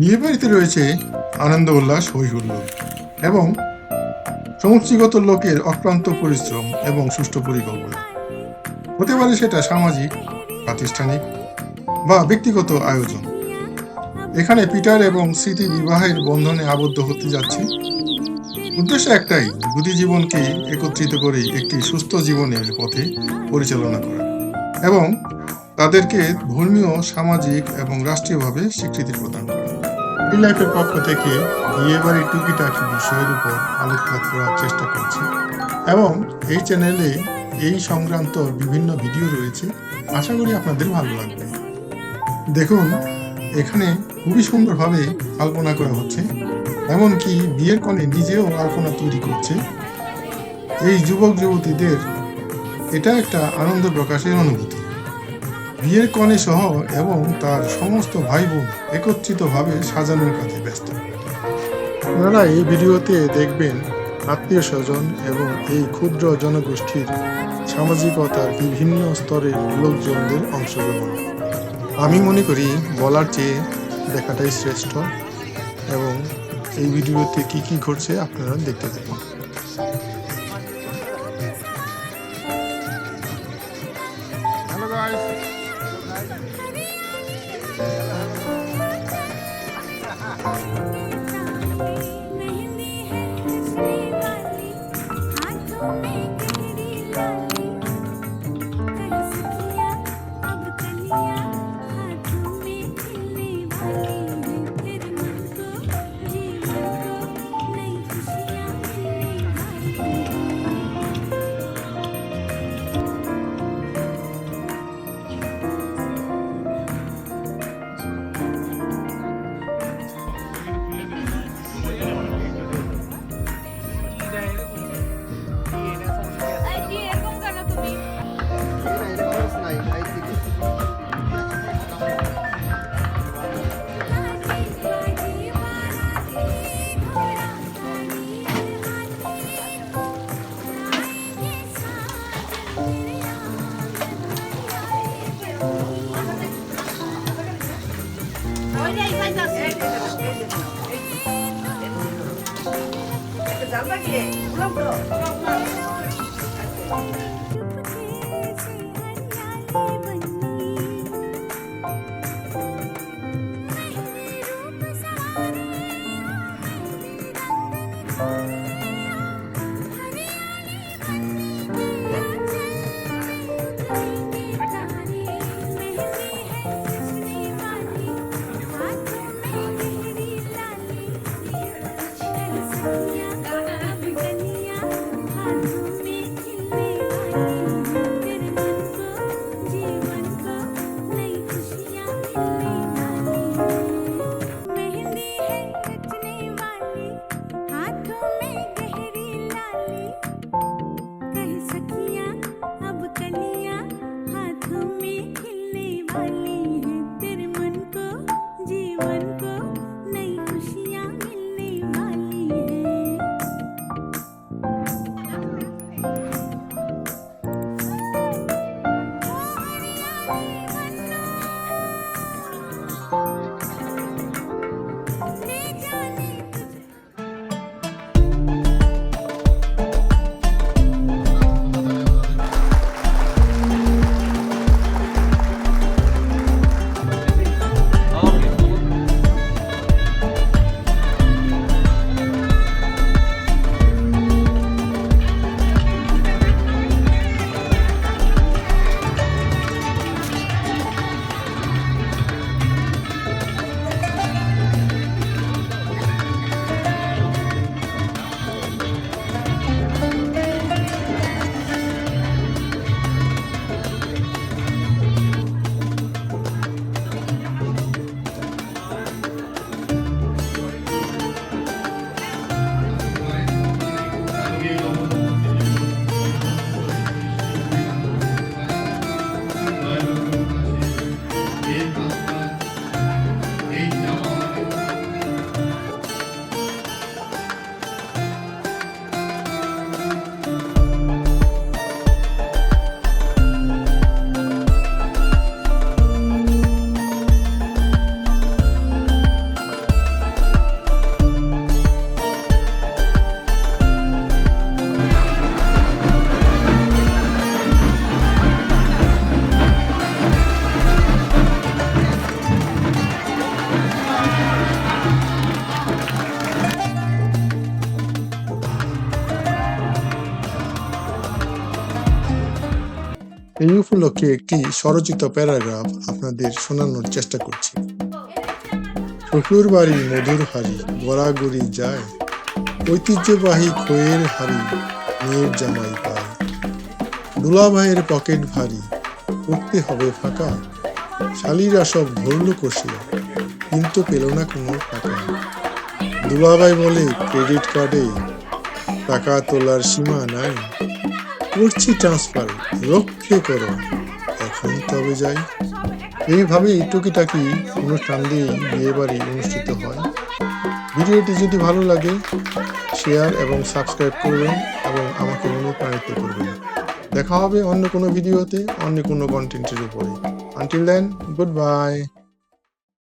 বিয়ে বাড়িতে রয়েছে আনন্দ উল্লাস হই হুল্লোড় এবং সমষ্টিগত লোকের অক্লান্ত পরিশ্রম এবং সুষ্ঠু পরিকল্পনা। হতে পারে সেটা সামাজিক প্রাতিষ্ঠানিক বা ব্যক্তিগত আয়োজন। এখানে পিটার এবং স্মৃতি বিবাহের বন্ধনে আবদ্ধ হতে যাচ্ছে। উদ্দেশ্য একটাই, দুটি জীবনকে একত্রিত করে একটি সুস্থ জীবনের পথে পরিচালনা করা এবং তাদেরকে ধর্মীয়, সামাজিক এবং রাষ্ট্রীয়ভাবে স্বীকৃতি প্রদান করা। এই লাইফের পক্ষ থেকে বিয়ে বাড়ির টুকিটাকি বিষয়ের উপর আলোকপাত করার চেষ্টা করছি। এবং এই চ্যানেলে এই সংক্রান্ত বিভিন্ন ভিডিও রয়েছে। আশা করি আপনাদের ভালো লাগবে। দেখুন, এখানে খুবই সুন্দরভাবে আলপনা করা হচ্ছে। এমনকি বিয়ের কনে নিজেও আলপনা তৈরি করছে। এই যুবক যুবতীদের এটা একটা আনন্দ প্রকাশের অনুভূতি। বিয়ের কনে সহ এবং তার সমস্ত ভাই বোন একত্রিতভাবে সাজানোর কাজে ব্যস্ত। আপনারা এই ভিডিওতে দেখবেন আত্মীয় স্বজন এবং এই ক্ষুদ্র জনগোষ্ঠীর সামাজিকতার বিভিন্ন স্তরের লোকজনদের অংশগ্রহণ। আমি মনে করি বলার চেয়ে দেখাটাই শ্রেষ্ঠ এবং এই ভিডিওতে কি কি ঘটছে আপনারা দেখতে থাকুন। 양반이 물렁물렁. এই উপলক্ষে একটি স্বরচিত প্যারাগ্রাফ আপনাদের শোনানোর চেষ্টা করছি। শ্বশুর বাড়ি মধুর হাড়ি গড়াগড়ি যায়, ঐতিহ্যবাহী খয়ের হাড়ি, মেয়ের জামাই পায়। দুলাভাইয়ের পকেট ভারী করতে হবে ফাঁকা। শালিরা সব ধরল কষে, কিন্তু পেল না কোনো টাকা। দুলাভাই বলে, ক্রেডিট কার্ডে টাকা তোলার সীমা নাই। করছি ট্রান্সফার রক্ষে করো। এখন তবে যাই। এইভাবেই টুকিটাকি অনুষ্ঠান দিয়ে বিয়ে বাড়ি অনুষ্ঠিত হয়। ভিডিওটি যদি ভালো লাগে শেয়ার এবং সাবস্ক্রাইব করবেন এবং আমাকে অনুপ্রাণিত করবেন। দেখা হবে অন্য কোনো ভিডিওতে, অন্য কোনো কন্টেন্টের উপরে। আনটিল দেন গুড বাই